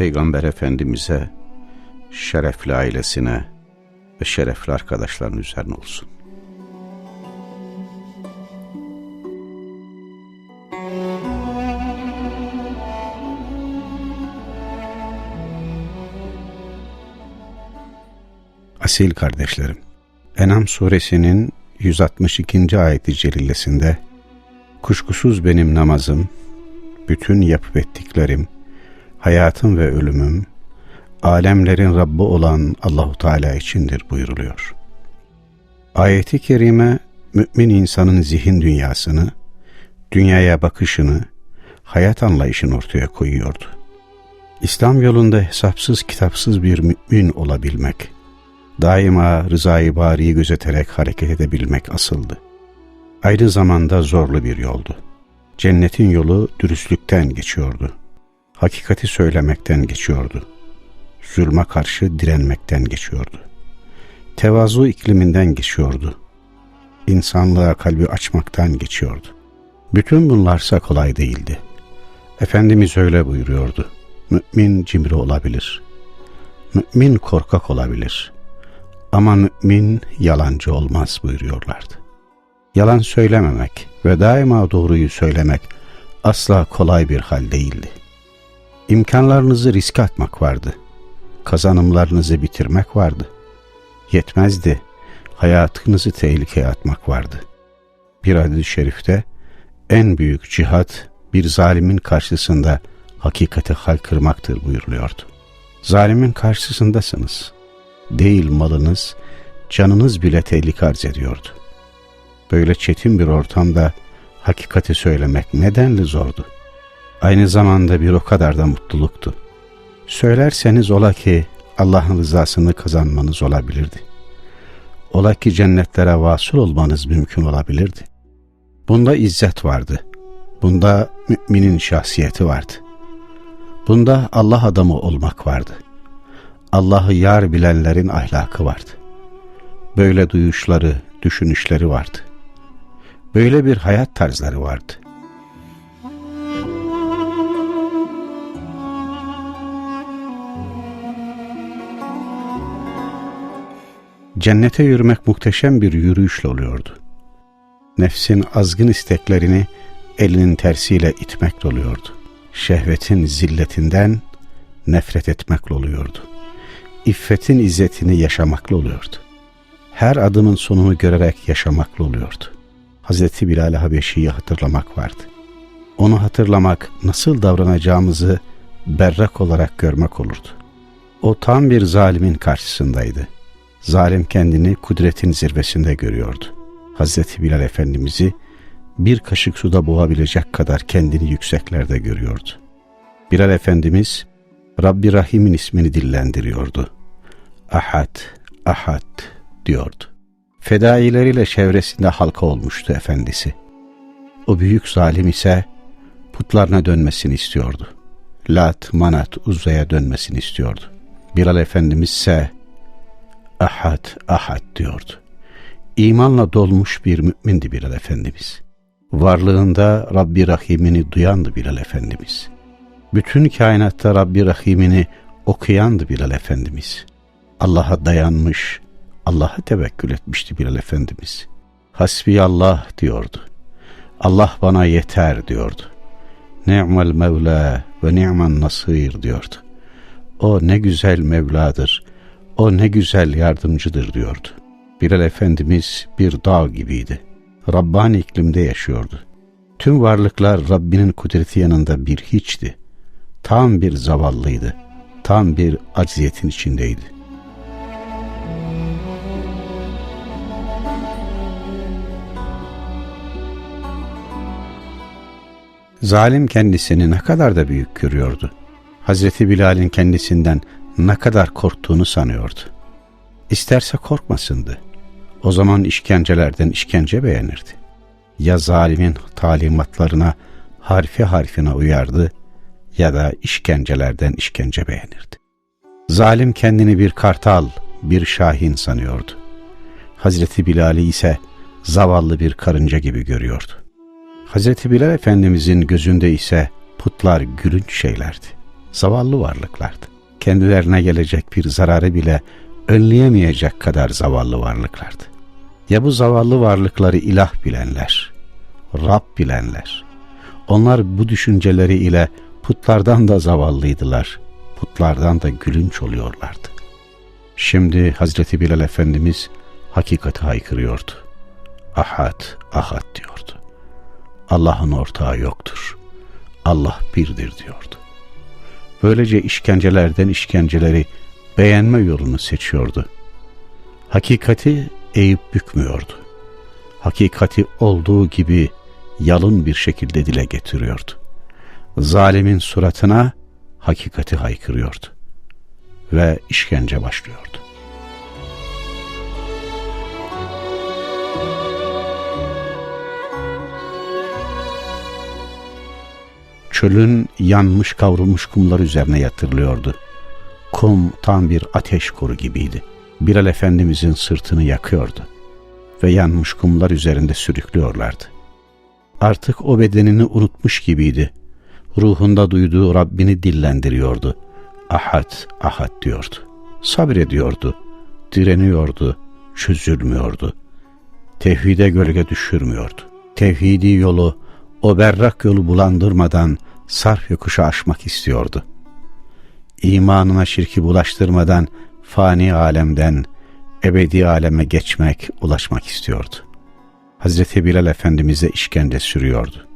Peygamber Efendimiz'e, şerefli ailesine ve şerefli arkadaşların üzerine olsun. Asil kardeşlerim, Enam suresinin 162. ayeti celillesinde Kuşkusuz benim namazım, bütün yapıp ettiklerim, hayatım ve ölümüm, alemlerin Rabbi olan Allahu Teala içindir buyuruluyor. Ayeti kerime mümin insanın zihin dünyasını, dünyaya bakışını, hayat anlayışını ortaya koyuyordu. İslam yolunda hesapsız kitapsız bir mümin olabilmek, daima rızayı bariyi gözeterek hareket edebilmek asıldı. Aynı zamanda zorlu bir yoldu. Cennetin yolu dürüstlükten geçiyordu. Hakikati söylemekten geçiyordu. Zulma karşı direnmekten geçiyordu. Tevazu ikliminden geçiyordu. İnsanlığa kalbi açmaktan geçiyordu. Bütün bunlarsa kolay değildi. Efendimiz öyle buyuruyordu. Mümin cimri olabilir. Mümin korkak olabilir. Ama mümin yalancı olmaz buyuruyorlardı. Yalan söylememek ve daima doğruyu söylemek asla kolay bir hal değildi. İmkanlarınızı riske atmak vardı. Kazanımlarınızı bitirmek vardı. Yetmezdi. Hayatınızı tehlikeye atmak vardı. Bir hadis-i şerifte en büyük cihat bir zalimin karşısında hakikati haykırmaktır buyuruluyordu. Zalimin karşısındasınız. Değil malınız, canınız bile tehlike arz ediyordu. Böyle çetin bir ortamda hakikati söylemek nedenli zordu. Aynı zamanda bir o kadar da mutluluktu. Söylerseniz ola ki Allah'ın rızasını kazanmanız olabilirdi. Ola ki cennetlere vasıl olmanız mümkün olabilirdi. Bunda izzet vardı. Bunda müminin şahsiyeti vardı. Bunda Allah adamı olmak vardı. Allah'ı yar bilenlerin ahlakı vardı. Böyle duyuşları, düşünüşleri vardı. Böyle bir hayat tarzları vardı. Cennete yürümek muhteşem bir yürüyüşle oluyordu. Nefsin azgın isteklerini elinin tersiyle itmekle oluyordu. Şehvetin zilletinden nefret etmekle oluyordu. İffetin izzetini yaşamakla oluyordu. Her adımın sonunu görerek yaşamakla oluyordu. Hazreti Bilal Habeşi'yi hatırlamak vardı. Onu hatırlamak, nasıl davranacağımızı berrak olarak görmek olurdu. O tam bir zalimin karşısındaydı. Zalim kendini kudretin zirvesinde görüyordu. Hazreti Bilal Efendimiz'i bir kaşık suda boğabilecek kadar kendini yükseklerde görüyordu. Bilal Efendimiz Rabbi Rahim'in ismini dillendiriyordu. Ahad, Ahad diyordu. Fedaileriyle çevresinde halka olmuştu efendisi. O büyük zalim ise putlarına dönmesini istiyordu. Lat, Manat, Uzza'ya dönmesini istiyordu. Bilal Efendimiz ise Ahad, Ahad diyordu. İmanla dolmuş bir mümindi Bilal Efendimiz. Varlığında Rabbi Rahim'ini duyandı Bilal Efendimiz. Bütün kainatta Rabbi Rahim'ini okuyandı Bilal Efendimiz. Allah'a dayanmış, Allah'a tevekkül etmişti Bilal Efendimiz. Hasbi Allah diyordu. Allah bana yeter diyordu. Ni'mel Mevla ve ni'men Nasir diyordu. O ne güzel Mevladır, o ne güzel yardımcıdır diyordu. Bilal Efendimiz bir dağ gibiydi. Rabbani iklimde yaşıyordu. Tüm varlıklar Rabbinin kudreti yanında bir hiçti. Tam bir zavallıydı. Tam bir acziyetin içindeydi. Zalim kendisini ne kadar da büyük görüyordu. Hazreti Bilal'in kendisinden ne kadar korktuğunu sanıyordu. İsterse korkmasındı. O zaman işkencelerden işkence beğenirdi. Ya zalimin talimatlarına harfi harfine uyardı ya da işkencelerden işkence beğenirdi. Zalim kendini bir kartal, bir şahin sanıyordu. Hazreti Bilal'i ise zavallı bir karınca gibi görüyordu. Hazreti Bilal Efendimizin gözünde ise putlar gülünç şeylerdi. Zavallı varlıklardı. Kendilerine gelecek bir zararı bile önleyemeyecek kadar zavallı varlıklardı. Ya bu zavallı varlıkları ilah bilenler, Rab bilenler. Onlar bu düşünceleri ile putlardan da zavallıydılar. Putlardan da gülünç oluyorlardı. Şimdi Hazreti Bilal Efendimiz hakikati haykırıyordu. Ahad, ahad diyordu. Allah'ın ortağı yoktur. Allah birdir diyordu. Böylece işkencelerden işkenceleri beğenme yolunu seçiyordu. Hakikati eğip bükmüyordu. Hakikati olduğu gibi yalın bir şekilde dile getiriyordu. Zalimin suratına hakikati haykırıyordu. Ve işkence başlıyordu. Çölün yanmış kavrulmuş kumlar üzerine yatırılıyordu. Kum tam bir ateş koru gibiydi. Bilal Efendimizin sırtını yakıyordu ve yanmış kumlar üzerinde sürüklüyorlardı. Artık o bedenini unutmuş gibiydi. Ruhunda duyduğu Rabbini dillendiriyordu. Ahad, ahad diyordu. Sabrediyordu, direniyordu, çözülmüyordu. Tevhide gölge düşürmüyordu. Tevhidi yolu, o berrak yolu bulandırmadan sarf yokuşu aşmak istiyordu. İmanına şirki bulaştırmadan fani alemden ebedi aleme geçmek, ulaşmak istiyordu. Hazreti Bilal Efendimiz'e işkence sürüyordu.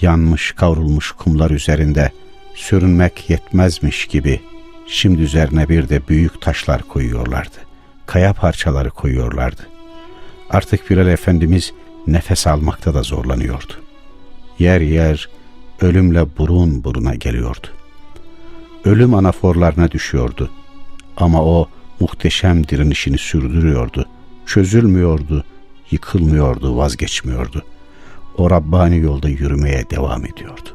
Yanmış, kavrulmuş kumlar üzerinde sürünmek yetmezmiş gibi şimdi üzerine bir de büyük taşlar koyuyorlardı. Kaya parçaları koyuyorlardı. Artık Bilal Efendimiz nefes almakta da zorlanıyordu. Yer yer ölümle burun buruna geliyordu. Ölüm anaforlarına düşüyordu. Ama o muhteşem direnişini sürdürüyordu. Çözülmüyordu, yıkılmıyordu, vazgeçmiyordu. O Rabbani yolda yürümeye devam ediyordu.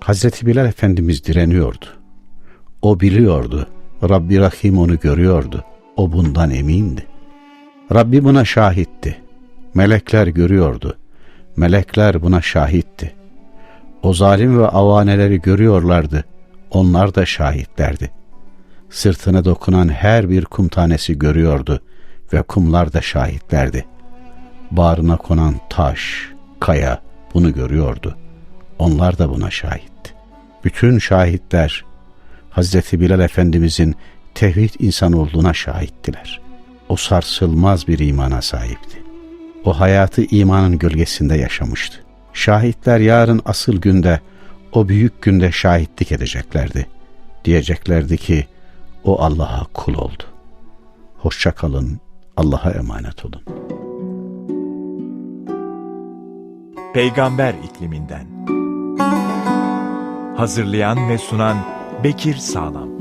Hazreti Bilal Efendimiz direniyordu. O biliyordu. Rabbi Rahim onu görüyordu. O bundan emindi. Rabbi buna şahitti. Melekler görüyordu. Melekler buna şahitti. O zalim ve avaneleri görüyorlardı. Onlar da şahitlerdi. Sırtına dokunan her bir kum tanesi görüyordu ve kumlar da şahitlerdi. Bağrına konan taş, kaya bunu görüyordu. Onlar da buna şahitti. Bütün şahitler Hazreti Bilal Efendimizin tevhid insan olduğuna şahittiler. O sarsılmaz bir imana sahipti. O hayatı imanın gölgesinde yaşamıştı. Şahitler yarın asıl günde, o büyük günde şahitlik edeceklerdi. Diyeceklerdi ki, o Allah'a kul oldu. Hoşça kalın, Allah'a emanet olun. Peygamber ikliminden. Hazırlayan ve sunan Bekir Sağlam.